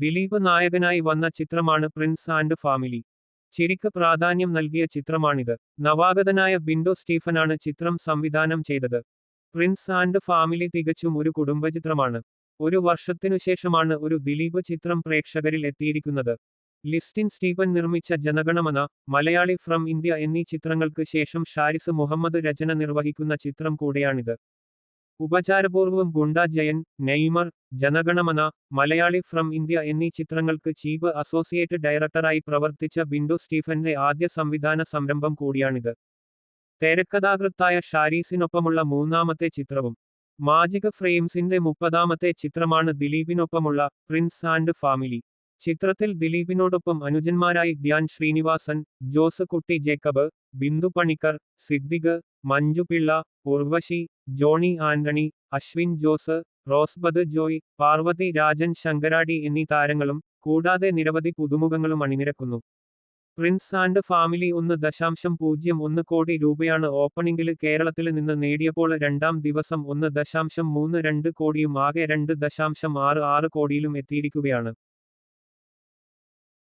ദിലീപ് നായകനായി വന്ന ചിത്രമാണ് പ്രിൻസ് ആൻഡ് ഫാമിലി. ചിരിക്ക് പ്രാധാന്യം നൽകിയ ചിത്രമാണിത്. നവാഗതനായ ബിൻഡോ സ്റ്റീഫനാണ് ചിത്രം സംവിധാനം ചെയ്തത്. പ്രിൻസ് ആൻഡ് ഫാമിലി തികച്ചും ഒരു കുടുംബചിത്രമാണ്. ഒരു വർഷത്തിനു ശേഷമാണ് ഒരു ദിലീപ് ചിത്രം പ്രേക്ഷകരിൽ എത്തിയിരിക്കുന്നത്. ലിസ്റ്റിൻ സ്റ്റീഫൻ നിർമ്മിച്ച ജനഗണമന മലയാളി ഫ്രം ഇന്ത്യ എന്നീ ചിത്രങ്ങൾക്ക് ശേഷം ഷാരിസ് മുഹമ്മദ് രചന നിർവഹിക്കുന്ന ചിത്രം കൂടെയാണിത്. ഉപചാരപൂർവം Gunda Jayan Neymar Janaganamana Malayali from India എന്നീ ചിത്രങ്ങൾക്ക് ചീഫ് അസോസിയേറ്റ് ഡയറക്ടറായി പ്രവർത്തിച്ച ബിൻഡു സ്റ്റീഫന്റെ ആദ്യ സംവിധാന സംരംഭം കൂടിയാണിത്. തിരക്കഥാകൃത്തായ ഷാരീസിനൊപ്പമുള്ള മൂന്നാമത്തെ ചിത്രവും മാജിക് ഫ്രെയിംസിന്റെ മുപ്പതാമത്തെ ചിത്രമാണ് ദിലീപിനൊപ്പമുള്ള പ്രിൻസ് ആൻഡ് ഫാമിലി. ചിത്രത്തിൽ ദിലീപിനോടൊപ്പം അനുജന്മാരായി ധ്യാൻ ശ്രീനിവാസൻ ജോസ് കുട്ടി ജേക്കബ് ബിന്ദു പണിക്കർ സിദ്ദിഖ് മഞ്ജു പിള്ള ഉർവശി ജോണി ആന്റണി അശ്വിൻ ജോസ് റോസ്ബദ് ജോയ് പാർവതി രാജൻ ശങ്കരാടി എന്നീ താരങ്ങളും കൂടാതെ നിരവധി പുതുമുഖങ്ങളും അണിനിരക്കുന്നു. പ്രിൻസ് ആൻഡ് ഫാമിലി ഒന്ന് ദശാംശം പൂജ്യം ഒന്ന് കോടി രൂപയാണ് ഓപ്പണിംഗിൽ കേരളത്തിൽ നിന്ന് നേടിയപ്പോൾ രണ്ടാം ദിവസം ഒന്ന് ദശാംശം മൂന്ന് രണ്ട് കോടിയും ആകെ രണ്ട് ദശാംശം ആറ് ആറ് കോടിയിലും എത്തിയിരിക്കുകയാണ്.